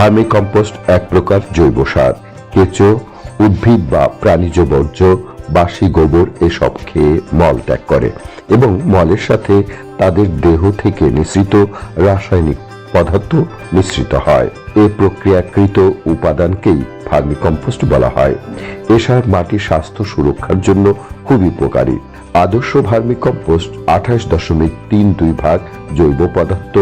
Vermi compost এক প্রকার জৈব সার। কেঁচো, উদ্ভিদ বা প্রাণীজ বর্জ্য, বাসি গোবর এসব খেয়ে মল ত্যাগ করে এবং মলের সাথে তাদের দেহ থেকে নিঃসৃত রাসায়নিক পদার্থ মিশ্রিত হয়। এ প্রক্রিয়াকৃত উপাদানকেই ভার্মি কম্পোস্ট বলা হয়। এ সার মাটির স্বাস্থ্য সুরক্ষার জন্য খুবই উপকারী। আদর্শ ভার্মি কম্পোস্ট আঠাশ দশমিক তিন দুই ভাগ জৈব পদার্থ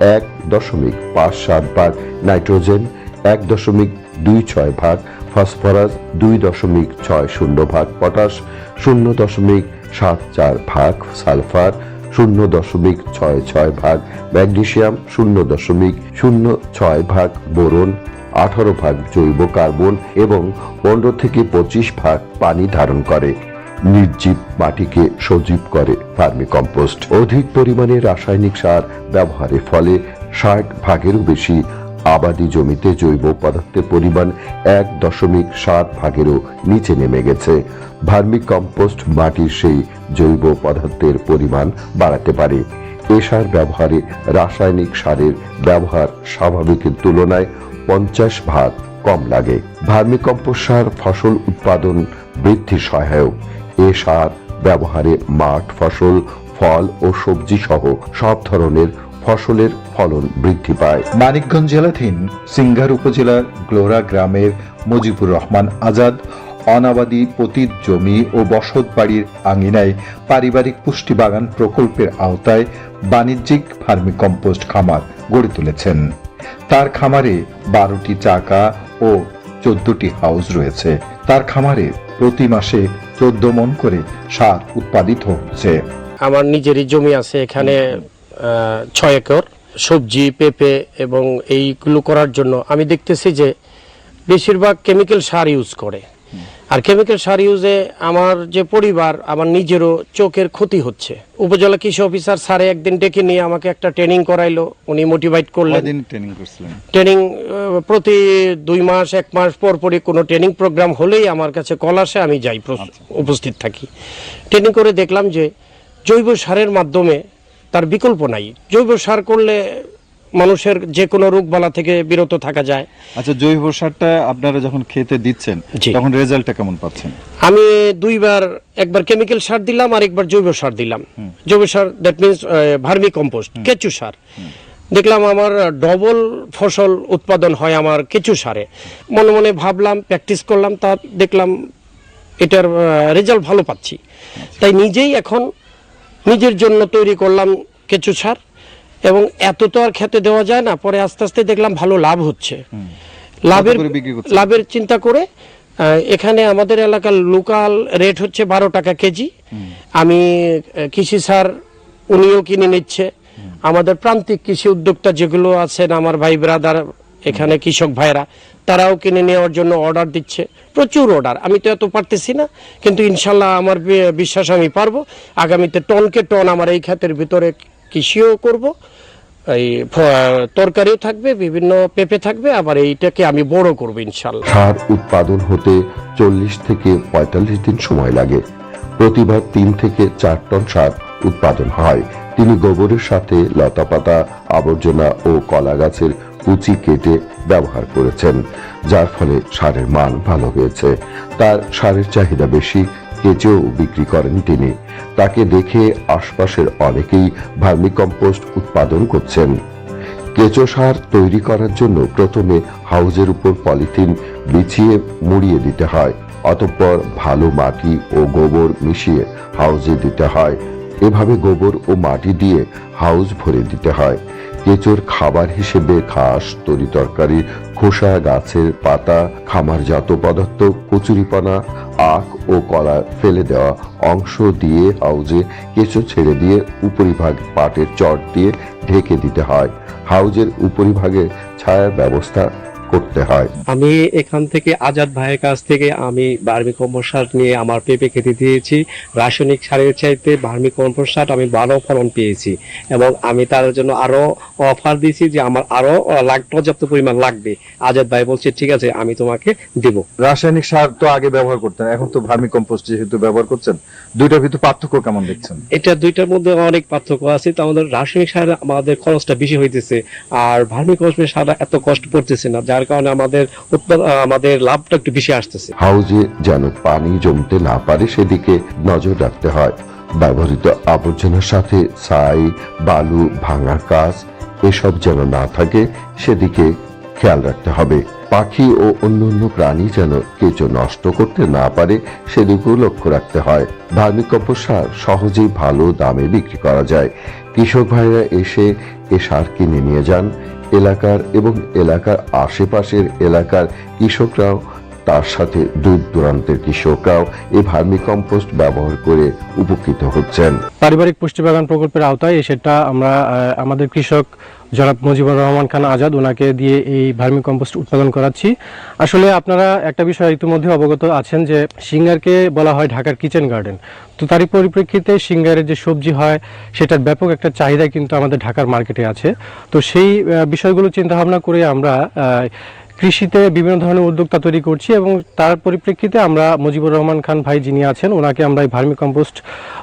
এক দশমিক পাঁচ সাত ভাগ। নাইট্রোজেন এক দশমিক দুই ছয় ভাগ। ফসফরাস দুই দশমিক ছয় শূন্য ভাগ। পটাশ শূন্য দশমিক সাত চার ভাগ। সালফার শূন্য দশমিক ছয় ছয় ভাগ। ম্যাগনেশিয়াম শূন্য দশমিক শূন্য ছয় ভাগ। বোরন আঠারো ভাগ জৈব কার্বন এবং পনেরো থেকে পঁচিশ ভাগ পানি ধারণ করে। নির্জীব মাটিকে সজীব করে ভার্মি কম্পোস্ট। অধিক পরিমাণে রাসায়নিক সার ব্যবহারের ফলে ষাট ভাগেরও বেশি আবাদি জমিতে জৈব পদার্থের পরিমাণ এক দশমিক সাত ভাগেরও নিচে নেমে গেছে। ভার্মি কম্পোস্ট মাটির সেই জৈব পদার্থের পরিমাণ বাড়াতে পারে। এ সার ব্যবহারে রাসায়নিক সারের ব্যবহার স্বাভাবিকের তুলনায় পঞ্চাশ ভাগ কম লাগে। ভার্মি কম্পোস্ট সার ফসল উৎপাদন বৃদ্ধি সহায়ক। এ সার ব্যবহারে মাঠ, ফসল, ফল ও সবজি সহ সব ধরনের ফসলের ফলন বৃদ্ধি পায়। মানিকগঞ্জ জেলাধীন সিঙ্গার উপজেলার গ্লোরা গ্রামের মুজিবুর রহমান আজাদ অনাবাদী পতিত জমি ও বসত বাড়ির আঙিনায় পারিবারিক পুষ্টি বাগান প্রকল্পের আওতায় বাণিজ্যিক ভার্মি কম্পোস্ট খামার গড়ে তুলেছেন। তার খামারে বারোটি চাকা ও চোদ্দটি হাউস রয়েছে। তার খামারে প্রতি মাসে চোদ্দ মন করে সার উৎপাদিত হচ্ছে। আমার নিজেরই জমি আছে এখানে ছয় একর। সবজি, পেঁপে এবং এইগুলো করার জন্য আমি দেখতেছি যে বেশিরভাগ কেমিক্যাল সার ইউজ করে। আর কেমিক্যাল সার ইউজে আমার যে পরিবার আমার নিজেরও চোখের ক্ষতি হচ্ছে। উপজেলা কৃষি অফিসার স্যারে একদিন ডেকে নিয়ে আমাকে একটা ট্রেনিং করাইলো উনি মোটিভেট করলেন। ট্রেনিং করছিলেন? ট্রেনিং প্রতি দুই মাস এক মাস পর পরই কোনো ট্রেনিং প্রোগ্রাম হলেই আমার কাছে কল আসে আমি যাই উপস্থিত থাকি। ট্রেনিং করে দেখলাম যে জৈব সারের মাধ্যমে তার বিকল্প নাই। জৈব সার করলে মানুষের যে কোনো রোগবালা থেকে বিরত থাকা যায়। আচ্ছা জৈব সারটা আপনারা যখন খেতে দিচ্ছেন। তখন রেজাল্টটা কেমন পাচ্ছেন? আমি দুইবার একবার কেমিক্যাল সার দিলাম আর একবার জৈব সার দিলাম। জৈব সার দ্যাট মিনস ভার্মি কম্পোস্ট কেঁচু সার। দেখলাম আমার ডবল ফসল উৎপাদন হয় আমার কেঁচু সারে। মনে মনে ভাবলাম প্র্যাকটিস করলাম তা দেখলাম এটার রেজাল্ট ভালো পাচ্ছি। তাই নিজেই এখন নিজের জন্য তৈরি করলাম কেঁচু সার। এবং এত তো আর খেতে দেওয়া যায় না পরে আস্তে আস্তে দেখলাম ভালো লাভ হচ্ছে। লাভের? লাভের চিন্তা করে এখানে আমাদের এলাকার লোকাল রেট হচ্ছে বারো টাকা কেজি। আমি কৃষি সার উনিও কিনে নিচ্ছে। আমাদের প্রান্তিক কৃষি উদ্যোক্তা যেগুলো আছেন আমার ভাই ব্রাদার এখানে কৃষক ভাইরা তারাও কিনে নেওয়ার জন্য অর্ডার দিচ্ছে। প্রচুর অর্ডার আমি তো এত পারতেছি না কিন্তু ইনশাল্লাহ আমার বিশ্বাস আমি পারব। আগামীতে টনকে টন আমার এই খাতের ভিতরে কৃষিও করব, এই তরকারিও থাকবে, বিভিন্ন পেঁপে থাকবে, আবার এইটাকে আমি বড় করব ইনশাল্লাহ। সার উৎপাদন হতে চল্লিশ থেকে পঁয়তাল্লিশ দিন সময় লাগে। প্রতিবার তিন থেকে চার টন সার উৎপাদন হয়। তিনি গোবরের সাথে লতাপাতা, আবর্জনা ও কলা গাছের কুচি কেটে ব্যবহার করেছেন, যার ফলে সারের মান ভালো হয়েছে। তার সারের চাহিদা বেশি, কেচেও বিক্রি করেন তিনি। তাকে দেখে আশপাশের অনেকেই ভার্মি কম্পোস্ট উৎপাদন করছেন। কেঁচো সার তৈরি করার জন্য প্রথমে হাউজের উপর পলিথিন বিছিয়ে মুড়িয়ে দিতে হয়, অতঃপর ভালো মাটি ও গোবর মিশিয়ে হাউজে দিতে হয়। এভাবে গোবর ও মাটি দিয়ে হাউজ ভরে দিতে হয়। কেঁচোর খাবার হিসেবে ঘাস, তরি তরকারি, খোসা, গাছের পাতা, খামারজাত পদার্থ, কচুরিপানা আখ ও কলা ফেলে দেওয়া অংশ দিয়ে হাউজে কেঁচো ছেড়ে দিয়ে উপরিভাগ পাটের চট দিয়ে ঢেকে দিতে হয়। হাউজের উপরিভাগে ছায়ার ব্যবস্থা করতে হয়। আমি এখান থেকে আজাদ ভাইয়ের কাছ থেকে আমি বার্মি কম্পোস্ট নিয়ে আমার পেঁপে খেতে দিয়েছি। রাসায়নিক সারের চাইতে বার্মি কম্পোস্ট সার আমি ভালো ফলন পেয়েছি এবং আমি তার জন্য আরও অফার দিয়েছি যে আমার আরও লাগ পর্যাপ্ত পরিমাণ লাগবে। আজাদ ভাই বলছে ঠিক আছে আমি তোমাকে দেব। রাসায়নিক সার তো আগে ব্যবহার করতেন এখন তো ভার্মি কম্পোস্ট যেহেতু ব্যবহার করছেন দুইটার ভিতর পার্থক্য কেমন দেখছেন? এটা দুইটার মধ্যে অনেক পার্থক্য আছে। তো আমাদের রাসায়নিক সার আমাদের খরচটা বেশি হইতেছে আর ভার্মি কম্পোস্ট সার এত কষ্ট পড়তেছে না যার কারণে আমাদের আমাদের লাভটা একটু বেশি আসতেছে। হাউজে যেন পানি জমতে না পারে, সেদিকে নজর রাখতে হয়। ব্যবহৃত আবর্জনার সাথে ছাই, বালু, ভাঙা কাজ, এসব যেন না থাকে, সেদিকে খেয়াল রাখতে হবে। পাখি ও অন্যান্য প্রাণী যেন কেঁচো নষ্ট করতে না পারে, সেদিকেও লক্ষ্য রাখতে হয়। ভার্মিকম্পোস্ট সার সহজেই ভালো দামে বিক্রি করা যায়। কৃষক ভাইরা এসে এ সার কিনে নিয়ে যান। এলাকার এবং এলাকার আশেপাশের এলাকার কৃষকরাও তার সাথে দূর দূরান্তের কৃষকরাও এই ভার্মি কম্পোস্ট ব্যবহার করে উপকৃত হচ্ছেন। পারিবারিক পুষ্টি বাগান প্রকল্পের আওতায় সেটা আমরা আমাদের কৃষক জনাব মুজিবুর রহমান খান আজাদ ওনাকে দিয়ে এই ভার্মি কম্পোস্ট উৎপাদন করাচ্ছি। আসলে আপনারা একটা বিষয় ইতিমধ্যে অবগত আছেন যে সিঙ্গারকে বলা হয় ঢাকার কিচেন গার্ডেন। তো তারই পরিপ্রেক্ষিতে সিঙ্গারের যে সবজি হয়, সেটার ব্যাপক একটা চাহিদা কিন্তু আমাদের ঢাকার মার্কেটে আছে। তো সেই বিষয়গুলো চিন্তা ভাবনা করে আমরা কৃষিতে বিভিন্ন ধরনের উদ্যোক্তা তৈরি করছি এবং তার পরিপ্রেক্ষিতে আমরা মুজিবুর রহমান খান ভাই যিনি আছেন, ওনাকে আমরা এই ভার্মি কম্পোস্ট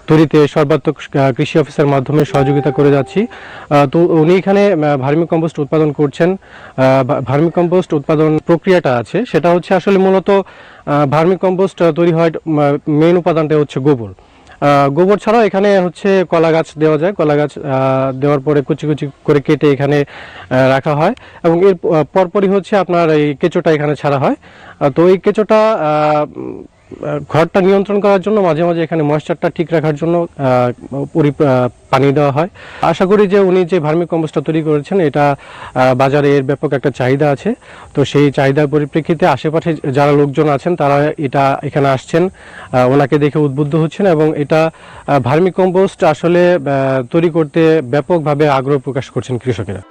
তৈরিতে সর্বাত্মক কৃষি অফিসার মাধ্যমে সহযোগিতা করে যাচ্ছি। তো উনি এখানে ভার্মি কম্পোস্ট উৎপাদন করছেন। ভার্মি কম্পোস্ট উৎপাদন প্রক্রিয়াটা আছে, সেটা হচ্ছে আসলে মূলত ভার্মি কম্পোস্ট তৈরি হয় মেন উপাদানটা হচ্ছে গোবর। গোবর ছাড়াও এখানে হচ্ছে কলা গাছ দেওয়া যায়। কলা গাছ দেওয়ার পরে কুচি কুচি করে কেটে এখানে রাখা হয় এবং এর পরপরই হচ্ছে আপনার এই কেঁচোটা এখানে ছাড়া হয়। তো এই কেঁচোটা ঘরটা নিয়ন্ত্রণ করার জন্য মাঝে মাঝে এখানে ময়েশ্চারটা ঠিক রাখার জন্য পানি দেওয়া হয়। আশা করি যে উনি যে ভার্মি কম্পোস্টটা তৈরি করেছেন, এটা বাজারে এর ব্যাপক একটা চাহিদা আছে। তো সেই চাহিদার পরিপ্রেক্ষিতে আশেপাশে যারা লোকজন আছেন, তারা এটা এখানে আসছেন ওনাকে দেখে উদ্বুদ্ধ হচ্ছেন এবং এটা ভার্মি কম্পোস্ট আসলে তৈরি করতে ব্যাপকভাবে আগ্রহ প্রকাশ করছেন কৃষকেরা।